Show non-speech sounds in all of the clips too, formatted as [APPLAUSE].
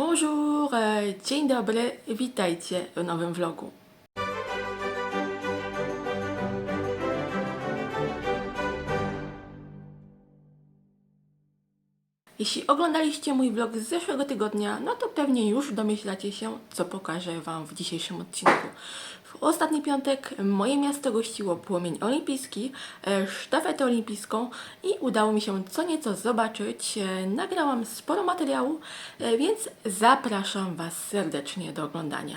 Bonjour, e, dzień dobry, witajcie w nowym vlogu. Jeśli oglądaliście mój vlog z zeszłego tygodnia, no to pewnie już domyślacie się, co pokażę Wam w dzisiejszym odcinku. W ostatni piątek moje miasto gościło płomień olimpijski, e, sztafetę olimpijską i udało mi się co nieco zobaczyć. E, Nagrałam sporo materiału, e, więc zapraszam Was serdecznie do oglądania.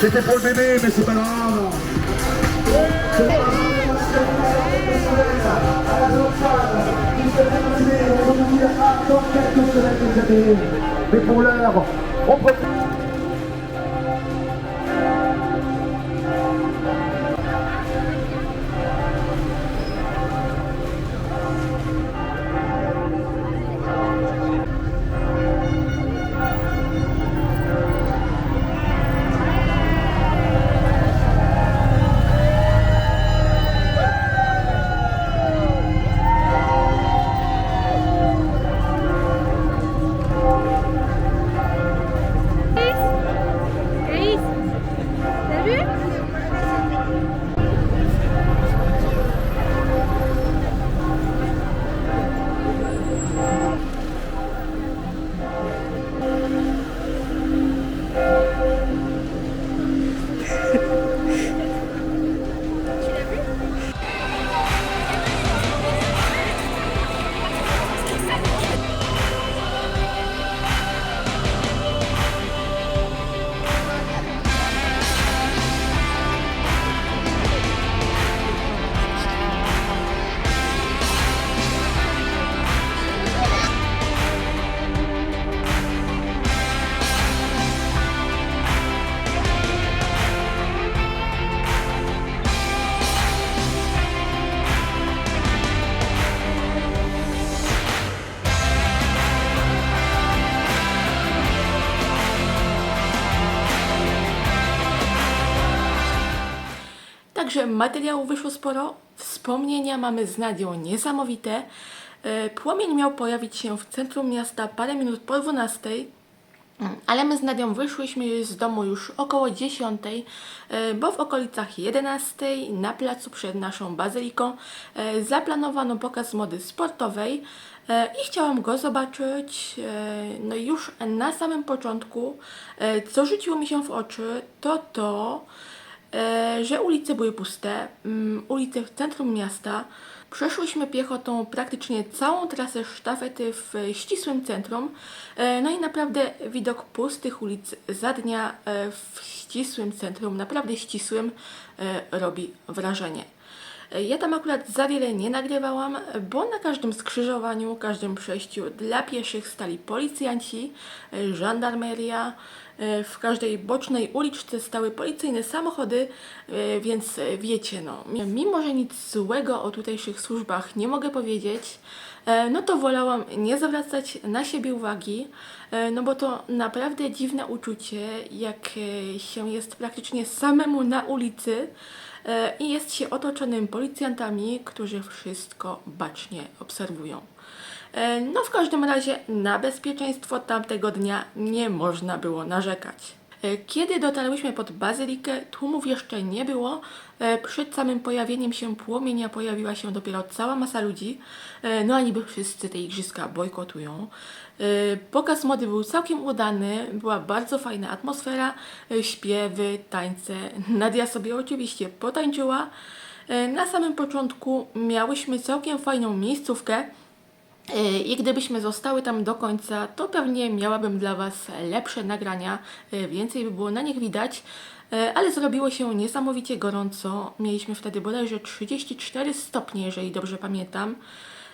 C'était pour le bébé, mais c'est pas grave. Mais pour l'heure, on profite. Także materiału wyszło sporo, wspomnienia mamy z Nadią niesamowite. E, Płomień miał pojawić się w centrum miasta parę minut po 12, mm, ale my z Nadią wyszłyśmy z domu już około 10, e, bo w okolicach 11 na placu przed naszą bazyliką e, zaplanowano pokaz mody sportowej i chciałam go zobaczyć. No i już na samym początku, co rzuciło mi się w oczy, to to, że ulice były puste, mm, ulice w centrum miasta. Przeszłyśmy piechotą praktycznie całą trasę sztafety w ścisłym centrum. E, No i naprawdę widok pustych ulic za dnia e, w ścisłym centrum, naprawdę ścisłym, e, robi wrażenie. Ja tam akurat za wiele nie nagrywałam, bo na każdym skrzyżowaniu, każdym przejściu dla pieszych stali policjanci, żandarmeria, w każdej bocznej uliczce stały policyjne samochody, więc wiecie, no, mimo że nic złego o tutejszych służbach nie mogę powiedzieć, no to wolałam nie zwracać na siebie uwagi, no bo to naprawdę dziwne uczucie, jak się jest praktycznie samemu na ulicy, i jest się otoczonym policjantami, którzy wszystko bacznie obserwują. E, No w każdym razie na bezpieczeństwo tamtego dnia nie można było narzekać. E, Kiedy dotarłyśmy pod bazylikę, tłumów jeszcze nie było. E, Przed samym pojawieniem się płomienia pojawiła się dopiero cała masa ludzi. E, No a niby wszyscy te igrzyska bojkotują. E, Pokaz mody był całkiem udany, była bardzo fajna atmosfera, e, śpiewy, tańce. Nadia sobie oczywiście potańczyła. E, Na samym początku miałyśmy całkiem fajną miejscówkę. I gdybyśmy zostały tam do końca, to pewnie miałabym dla Was lepsze nagrania, więcej by było na nich widać, ale zrobiło się niesamowicie gorąco. Mieliśmy wtedy bodajże 34 stopnie, jeżeli dobrze pamiętam.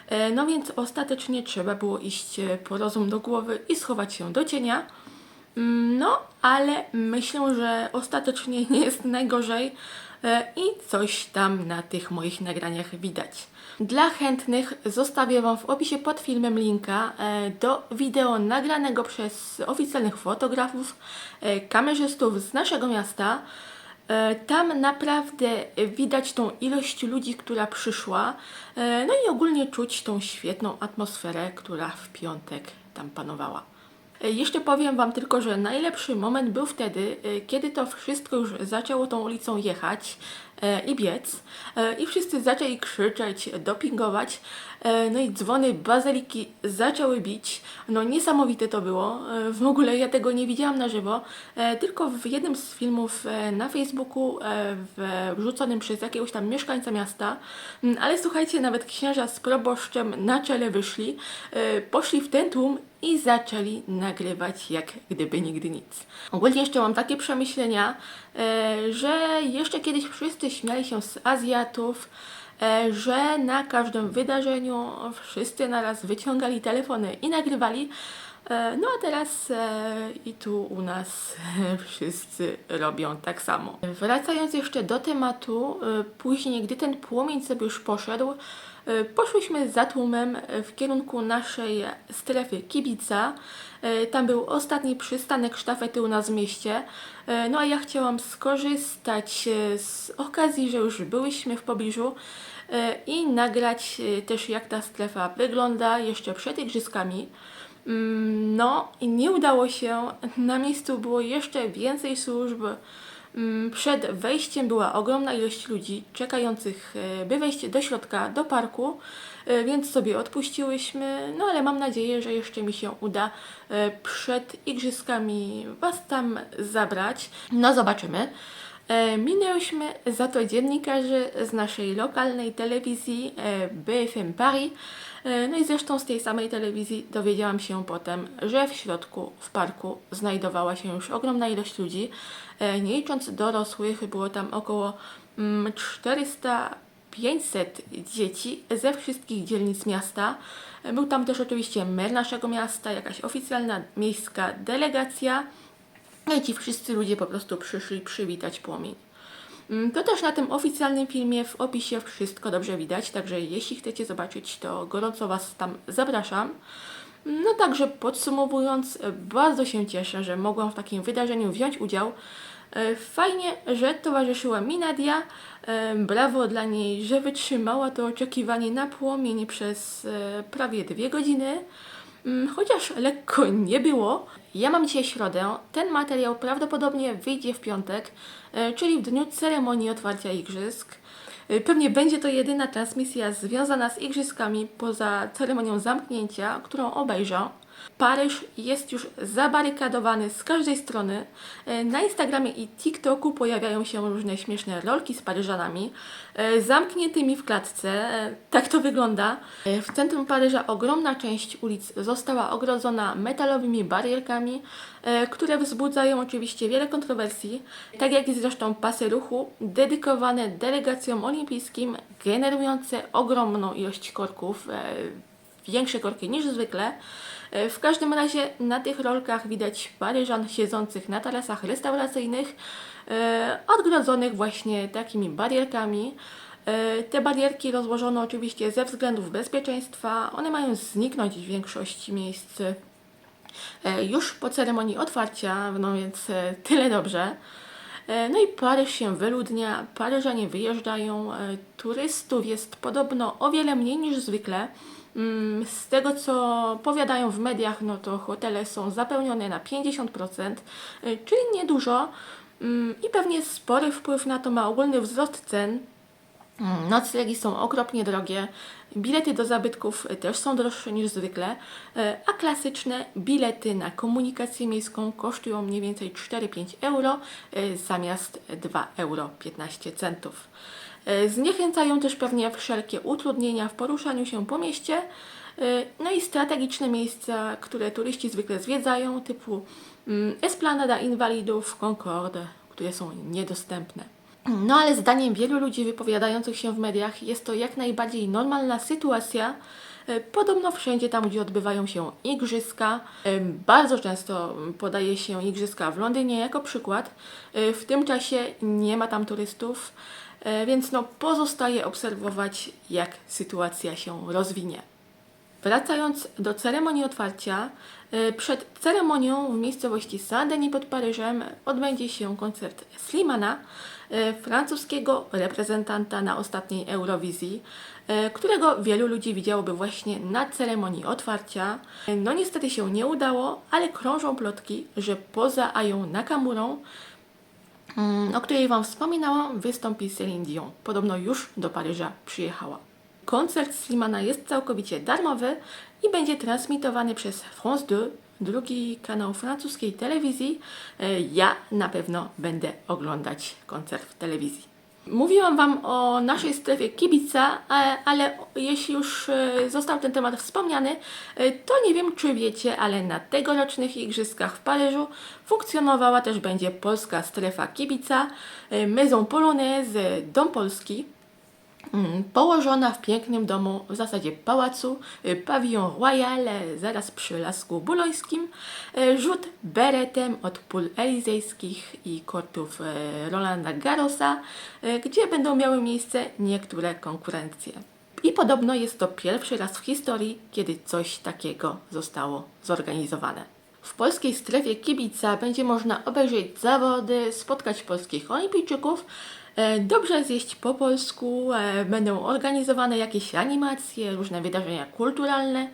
E, No więc ostatecznie trzeba było iść e, po rozum do głowy i schować się do cienia. Mm, No, ale myślę, że ostatecznie nie [LAUGHS] jest najgorzej e, i coś tam na tych moich nagraniach widać. Dla chętnych zostawię Wam w opisie pod filmem linka do wideo nagranego przez oficjalnych fotografów, kamerzystów z naszego miasta. E, Tam naprawdę widać tą ilość ludzi, która przyszła, e, no i ogólnie czuć tą świetną atmosferę, która w piątek tam panowała. E, Jeszcze powiem Wam tylko, że najlepszy moment był wtedy, kiedy to wszystko już zaczęło tą ulicą jechać i biec e, i wszyscy zaczęli krzyczeć, dopingować, e, no i dzwony bazyliki zaczęły bić. No niesamowite to było. E, W ogóle ja tego nie widziałam na żywo, e, tylko w jednym z filmów e, na Facebooku e, wrzuconym przez jakiegoś tam mieszkańca miasta. Mm, Ale słuchajcie, nawet księża z proboszczem na czele wyszli, e, poszli w ten tłum i zaczęli nagrywać jak gdyby nigdy nic. Ogólnie jeszcze mam takie przemyślenia, e, że jeszcze kiedyś wszyscy śmiali się z Azjatów, e, że na każdym wydarzeniu wszyscy naraz wyciągali telefony i nagrywali. E, No a teraz e, i tu u nas [LAUGHS] wszyscy robią tak samo. Wracając jeszcze do tematu, później, gdy ten płomień sobie już poszedł, poszłyśmy za tłumem e, w kierunku naszej strefy kibica. E, Tam był ostatni przystanek sztafety u nas w mieście. E, No a ja chciałam skorzystać e, z okazji, że już byłyśmy w pobliżu e, i nagrać e, też jak ta strefa wygląda jeszcze przed igrzyskami. Mm, No i nie udało się. Na miejscu było jeszcze więcej służb. Mm, Przed wejściem była ogromna ilość ludzi czekających, e, by wejść do środka, do parku, e, więc sobie odpuściłyśmy. No ale mam nadzieję, że jeszcze mi się uda e, przed igrzyskami Was tam zabrać. No zobaczymy. Minęłyśmy za to dziennikarzy z naszej lokalnej telewizji BFM Paris. E, No i zresztą z tej samej telewizji dowiedziałam się potem, że w środku, w parku znajdowała się już ogromna ilość ludzi. E, Nie licząc dorosłych, było tam około mm, 400 500 dzieci ze wszystkich dzielnic miasta. E, Był tam też oczywiście mer naszego miasta, jakaś oficjalna miejska delegacja. No i ci wszyscy ludzie po prostu przyszli przywitać płomień. Mm, To też na tym oficjalnym filmie w opisie wszystko dobrze widać, także jeśli chcecie zobaczyć, to gorąco Was tam zapraszam. No także podsumowując, bardzo się cieszę, że mogłam w takim wydarzeniu wziąć udział. E, Fajnie, że towarzyszyła mi Nadia. E, Brawo dla niej, że wytrzymała to oczekiwanie na płomień przez e, prawie dwie godziny. Mm, Chociaż lekko nie było. Ja mam dzisiaj środę. Ten materiał prawdopodobnie wyjdzie w piątek, e, czyli w dniu ceremonii otwarcia igrzysk. E, Pewnie będzie to jedyna transmisja związana z igrzyskami poza ceremonią zamknięcia, którą obejrzę. Paryż jest już zabarykadowany z każdej strony. E, Na Instagramie i TikToku pojawiają się różne śmieszne rolki z Paryżanami, e, zamkniętymi w klatce. E, Tak to wygląda. W centrum Paryża ogromna część ulic została ogrodzona metalowymi barierkami, które wzbudzają oczywiście wiele kontrowersji, tak jak i zresztą pasy ruchu dedykowane delegacjom olimpijskim, generujące ogromną ilość korków, większe korki niż zwykle. E, W każdym razie na tych rolkach widać Paryżan siedzących na tarasach restauracyjnych, e, odgrodzonych właśnie takimi barierkami. E, Te barierki rozłożono oczywiście ze względów bezpieczeństwa. One mają zniknąć w większości miejsc już po ceremonii otwarcia, no więc tyle dobrze. No i Paryż się wyludnia, Paryżanie wyjeżdżają, turystów jest podobno o wiele mniej niż zwykle. Mm, Z tego co powiadają w mediach, no to hotele są zapełnione na 50%, e, czyli niedużo Mm, i pewnie spory wpływ na to ma ogólny wzrost cen. Mm, Noclegi są okropnie drogie, bilety do zabytków też są droższe niż zwykle, e, a klasyczne bilety na komunikację miejską kosztują mniej więcej 4-5 euro zamiast 2 euro 15 centów. E, Zniechęcają też pewnie wszelkie utrudnienia w poruszaniu się po mieście, e, no i strategiczne miejsca, które turyści zwykle zwiedzają, typu mm, Esplanada Inwalidów, Concorde, które są niedostępne. No ale zdaniem wielu ludzi wypowiadających się w mediach jest to jak najbardziej normalna sytuacja. E, Podobno wszędzie tam, gdzie odbywają się igrzyska, e, bardzo często podaje się igrzyska w Londynie jako przykład. E, W tym czasie nie ma tam turystów, więc no pozostaje obserwować, jak sytuacja się rozwinie. Wracając do ceremonii otwarcia, przed ceremonią w miejscowości Saint-Denis pod Paryżem odbędzie się koncert Slimana, francuskiego reprezentanta na ostatniej Eurowizji. E, którego wielu ludzi widziałoby właśnie na ceremonii otwarcia. No niestety się nie udało, ale krążą plotki, że poza Ają Nakamurą, mm, o której Wam wspominałam, wystąpi Celine Dion. Podobno już do Paryża przyjechała. Koncert Slimana jest całkowicie darmowy i będzie transmitowany przez France 2, drugi kanał francuskiej telewizji. E, Ja na pewno będę oglądać koncert w telewizji. Mówiłam Wam o naszej strefie kibica, e, ale jeśli już e, został ten temat wspomniany, e, to nie wiem czy wiecie, ale na tegorocznych Igrzyskach w Paryżu funkcjonowała też będzie polska strefa kibica Maison Polonaise Dom Polski. Mm, Położona w pięknym domu, w zasadzie pałacu, y, pawilon royal, e, zaraz przy Lasku Bulońskim, e, rzut beretem od pól elizejskich i kortów e, Rolanda Garrosa, gdzie będą miały miejsce niektóre konkurencje. I podobno jest to pierwszy raz w historii, kiedy coś takiego zostało zorganizowane. W polskiej strefie kibica będzie można obejrzeć zawody, spotkać polskich olimpijczyków, dobrze zjeść po polsku, e, będą organizowane jakieś animacje, różne wydarzenia kulturalne,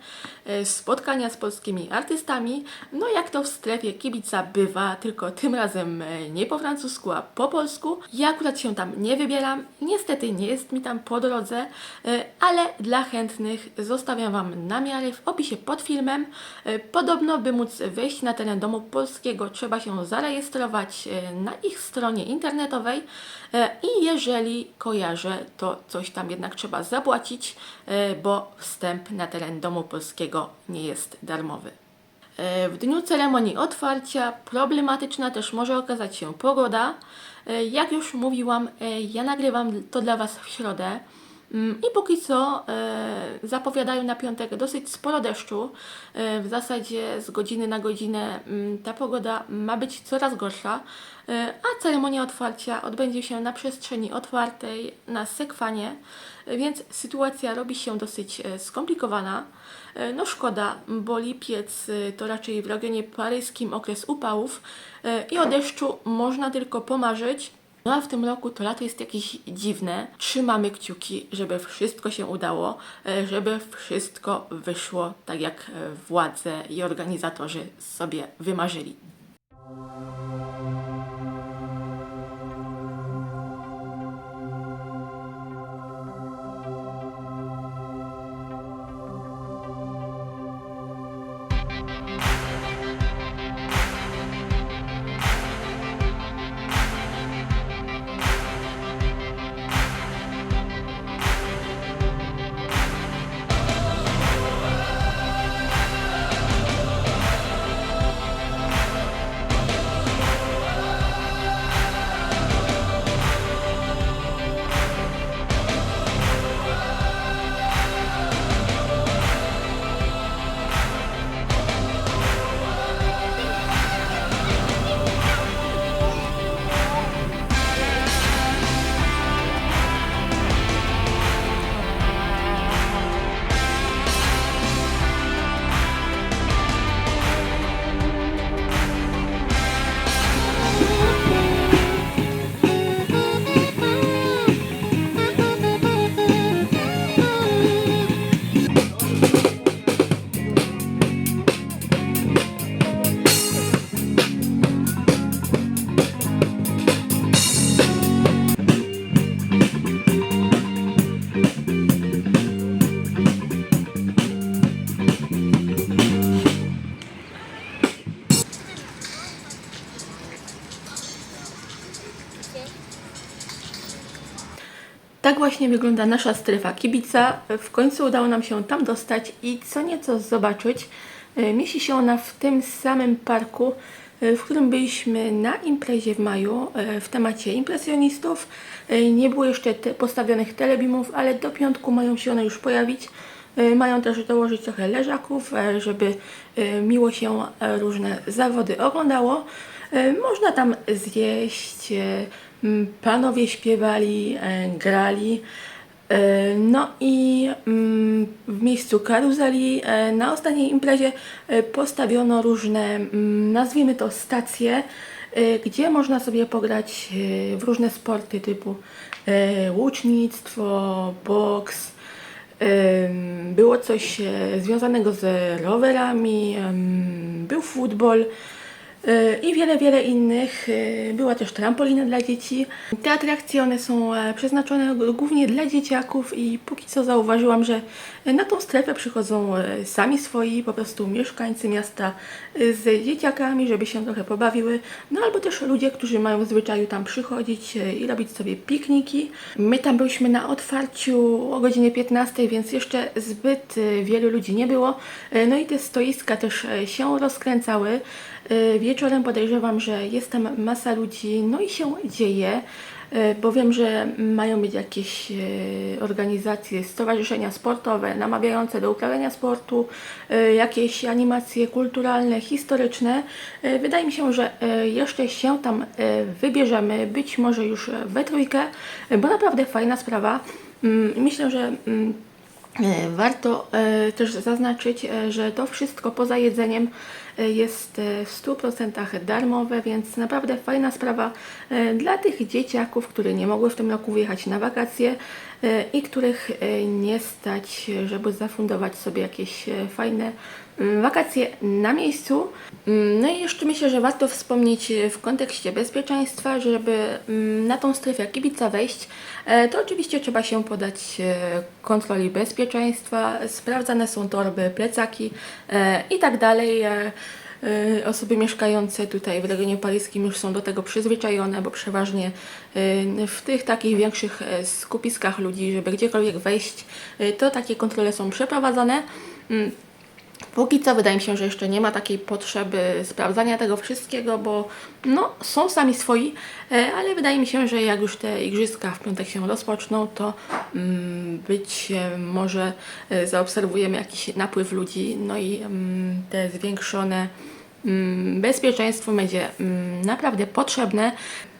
e, spotkania z polskimi artystami. No jak to w strefie kibica bywa, tylko tym razem e, nie po francusku, a po polsku. Ja akurat się tam nie wybieram, niestety nie jest mi tam po drodze, e, ale dla chętnych zostawiam Wam namiary w opisie pod filmem. E, Podobno, by móc wejść na teren Domu Polskiego, trzeba się zarejestrować e, na ich stronie internetowej e, i jeżeli kojarzę, to coś tam jednak trzeba zapłacić, e, bo wstęp na teren Domu Polskiego nie jest darmowy. E, W dniu ceremonii otwarcia problematyczna też może okazać się pogoda. E, Jak już mówiłam, ja nagrywam to dla Was w środę. Mm, I póki co e, zapowiadają na piątek dosyć sporo deszczu. E, w zasadzie z godziny na godzinę mm, ta pogoda ma być coraz gorsza, e, a ceremonia otwarcia odbędzie się na przestrzeni otwartej na Sekwanie, więc sytuacja robi się dosyć skomplikowana. No szkoda, bo lipiec to raczej w regionie paryskim okres upałów i o deszczu można tylko pomarzyć. No a w tym roku to lato jest jakieś dziwne. Trzymamy kciuki, żeby wszystko się udało, e, żeby wszystko wyszło tak jak e, władze i organizatorzy sobie wymarzyli. Właśnie wygląda nasza strefa kibica. W końcu udało nam się tam dostać i co nieco zobaczyć. E, Mieści się ona w tym samym parku, e, w którym byliśmy na imprezie w maju e, w temacie impresjonistów. Nie było jeszcze te postawionych telebimów, ale do piątku mają się one już pojawić. Mają też dołożyć trochę leżaków, żeby miło się różne zawody oglądało. Można tam zjeść, panowie śpiewali, e, grali. E, No i mm, w miejscu karuzeli e, na ostatniej imprezie postawiono różne, mm, nazwijmy to stacje, gdzie można sobie pograć w różne sporty typu łucznictwo, boks, Było coś związanego z rowerami, był futbol i wiele, wiele innych. E, Była też trampolina dla dzieci. Te atrakcje one są e, przeznaczone głównie dla dzieciaków i póki co zauważyłam, że na tą strefę przychodzą e, sami swoi po prostu mieszkańcy miasta e, z dzieciakami, żeby się trochę pobawiły. No albo też ludzie, którzy mają w zwyczaju tam przychodzić i robić sobie pikniki. My tam byliśmy na otwarciu o godzinie 15, więc jeszcze zbyt wielu ludzi nie było. No i te stoiska też się rozkręcały. E, Wieczorem podejrzewam, że jest tam masa ludzi, no i się dzieje. E, Bo wiem, że mają być jakieś e, organizacje, stowarzyszenia sportowe namawiające do uprawiania sportu, jakieś animacje kulturalne, historyczne. Wydaje mi się, że jeszcze się tam wybierzemy, być może już we trójkę, bo naprawdę fajna sprawa. Mm, Myślę, że mm, Warto e, też zaznaczyć, e, że to wszystko poza jedzeniem e, jest e, w 100% darmowe, więc naprawdę fajna sprawa e, dla tych dzieciaków, które nie mogły w tym roku wyjechać na wakacje e, i których e, nie stać, żeby zafundować sobie jakieś e, fajne wakacje na miejscu. Mm, No i jeszcze myślę, że warto wspomnieć e, w kontekście bezpieczeństwa, żeby mm, na tą strefę kibica wejść, e, to oczywiście trzeba się podać e, kontroli bezpieczeństwa, sprawdzane są torby, plecaki i tak dalej. Osoby mieszkające tutaj w regionie paryskim już są do tego przyzwyczajone, bo przeważnie w tych takich większych skupiskach ludzi, żeby gdziekolwiek wejść, to takie kontrole są przeprowadzane. Póki co wydaje mi się, że jeszcze nie ma takiej potrzeby sprawdzania tego wszystkiego, bo no, są sami swoi, e, ale wydaje mi się, że jak już te igrzyska w piątek się rozpoczną, to mm, być e, może e, zaobserwujemy jakiś napływ ludzi, no i mm, te zwiększone mm, bezpieczeństwo będzie naprawdę potrzebne.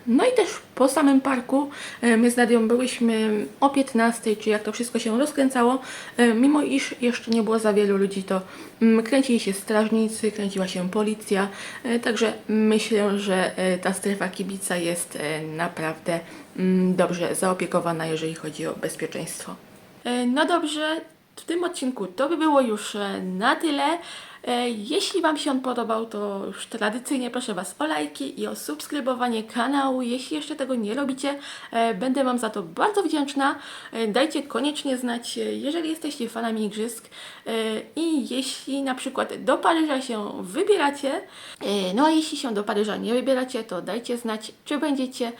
No i też po samym parku e, my z Nadią byłyśmy o 15, czy jak to wszystko się rozkręcało, e, mimo iż jeszcze nie było za wielu ludzi, to mm, kręcili się strażnicy, kręciła się policja, e, także myślę, że ta strefa kibica jest naprawdę mm, dobrze zaopiekowana, jeżeli chodzi o bezpieczeństwo. No dobrze, w tym odcinku to by było już na tyle. E, Jeśli Wam się on podobał, to już tradycyjnie proszę Was o lajki i o subskrybowanie kanału. Jeśli jeszcze tego nie robicie, e, będę Wam za to bardzo wdzięczna. E, Dajcie koniecznie znać, jeżeli jesteście fanami igrzysk i jeśli na przykład do Paryża się wybieracie, no a jeśli się do Paryża nie wybieracie, to dajcie znać, czy będziecie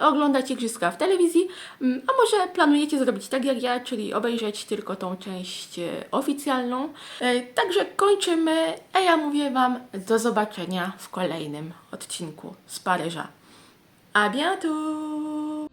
oglądać igrzyska w telewizji, Mm, a może planujecie zrobić tak jak ja, czyli obejrzeć tylko tą część oficjalną. Także kończymy, a ja mówię Wam do zobaczenia w kolejnym odcinku z Paryża. A bientôt!